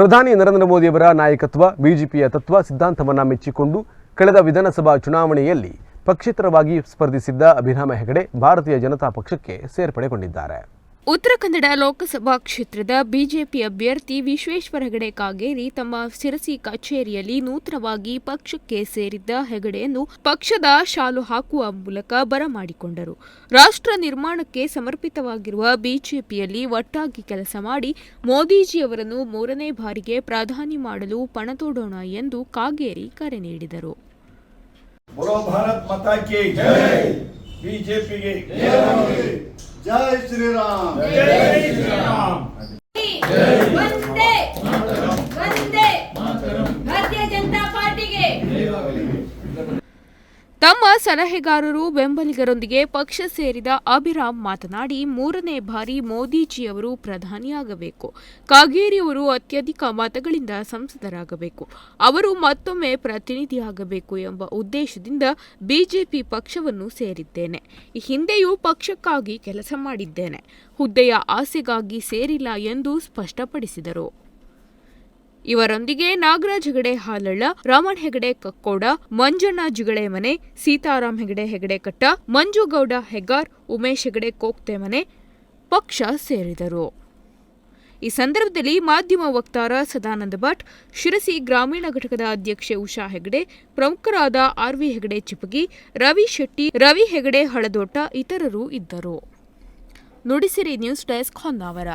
ಪ್ರಧಾನಿ ನರೇಂದ್ರ ಮೋದಿಯವರ ನಾಯಕತ್ವ, ಬಿಜೆಪಿಯ ತತ್ವ, ಸಿದ್ಧಾಂತವನ್ನು ಮೆಚ್ಚಿಕೊಂಡು ಕಳೆದ ವಿಧಾನಸಭಾ ಚುನಾವಣೆಯಲ್ಲಿ ಪಕ್ಷೇತರವಾಗಿ ಸ್ಪರ್ಧಿಸಿದ್ದ ಅಭಿರಾಮ ಹೆಗಡೆ ಭಾರತೀಯ ಜನತಾ ಪಕ್ಷಕ್ಕೆ ಸೇರ್ಪಡೆಗೊಂಡಿದ್ದಾರೆ. ಉತ್ತರ ಕನ್ನಡ ಲೋಕಸಭಾ ಕ್ಷೇತ್ರದ ಬಿಜೆಪಿ ಅಭ್ಯರ್ಥಿ ವಿಶ್ವೇಶ್ವರ ಹೆಗಡೆ ಕಾಗೇರಿ ತಮ್ಮ ಸಿರಸಿ ಕಚೇರಿಯಲ್ಲಿ ನೂತನವಾಗಿ ಪಕ್ಷಕ್ಕೆ ಸೇರಿದ್ದ ಹೆಗಡೆಯನ್ನು ಪಕ್ಷದ ಶಾಲು ಹಾಕುವ ಮೂಲಕ ಬರಮಾಡಿಕೊಂಡರು ರಾಷ್ಟ್ರ ನಿರ್ಮಾಣಕ್ಕೆ ಸಮರ್ಪಿತವಾಗಿರುವ ಬಿಜೆಪಿಯಲ್ಲಿ ಒಟ್ಟಾಗಿ ಕೆಲಸ ಮಾಡಿ ಮೋದಿಜಿಯವರನ್ನು ಮೂರನೇ ಬಾರಿಗೆ ಪ್ರಧಾನಿ ಮಾಡಲು ಪಣತೋಡೋಣ ಎಂದು ಕಾಗೇರಿ ಕರೆ ನೀಡಿದರು. ಜೈ ಶ್ರೀರಾಮ್. ಜೈ ಶ್ರೀರಾಮ್. ವಂದೇ ವಂದೇ ಭಾರತೀಯ ಜನತಾ ಪಾರ್ಟಿಗೆ. ತಮ್ಮ ಸಲಹೆಗಾರರು ಬೆಂಬಲಿಗರೊಂದಿಗೆ ಪಕ್ಷ ಸೇರಿದ ಅಭಿರಾಮ್ ಮಾತನಾಡಿ, ಮೂರನೇ ಬಾರಿ ಮೋದಿಜಿಯವರು ಪ್ರಧಾನಿಯಾಗಬೇಕು. ಕಾಗೇರಿಯವರು ಅತ್ಯಧಿಕ ಮತಗಳಿಂದ ಸಂಸದರಾಗಬೇಕು. ಅವರು ಮತ್ತೊಮ್ಮೆ ಪ್ರತಿನಿಧಿಯಾಗಬೇಕು ಎಂಬ ಉದ್ದೇಶದಿಂದ ಬಿಜೆಪಿ ಪಕ್ಷವನ್ನು ಸೇರಿದ್ದೇನೆ. ಈ ಹಿಂದೆಯೂ ಪಕ್ಷಕ್ಕಾಗಿ ಕೆಲಸ ಮಾಡಿದ್ದೇನೆ. ಹುದ್ದೆಯ ಆಸೆಗಾಗಿ ಸೇರಿಲ್ಲ ಎಂದು ಸ್ಪಷ್ಟಪಡಿಸಿದರು. ಇವರೊಂದಿಗೆ ನಾಗರಾಜ್ ಹೆಗಡೆ ಹಾಲಳ್ಳ ರಾಮನ್ ಹೆಗಡೆ ಕಕ್ಕೋಡ, ಮಂಜಣ್ಣ ಜಿಗಳೆ ಮನೆ, ಸೀತಾರಾಮ್ ಹೆಗಡೆ ಹೆಗಡೆ ಕಟ್ಟ ಮಂಜುಗೌಡ ಹೆಗ್ಗಾರ್, ಉಮೇಶ್ ಹೆಗಡೆ ಕೋಕ್ತೆ ಮನೆ ಪಕ್ಷ ಸೇರಿದರು. ಈ ಸಂದರ್ಭದಲ್ಲಿ ಮಾಧ್ಯಮ ವಕ್ತಾರ ಸದಾನಂದ ಭಟ್, ಶಿರಸಿ ಗ್ರಾಮೀಣ ಘಟಕದ ಅಧ್ಯಕ್ಷೆ ಉಷಾ ಹೆಗಡೆ, ಪ್ರಮುಖರಾದ ಆರ್ವಿ ಹೆಗಡೆ ಚಿಪಗಿ ರವಿ ಶೆಟ್ಟಿ, ರವಿ ಹೆಗಡೆ ಹಳದೋಟ ಇತರರು ಇದ್ದರು. Nudisiri news desk Honnavar.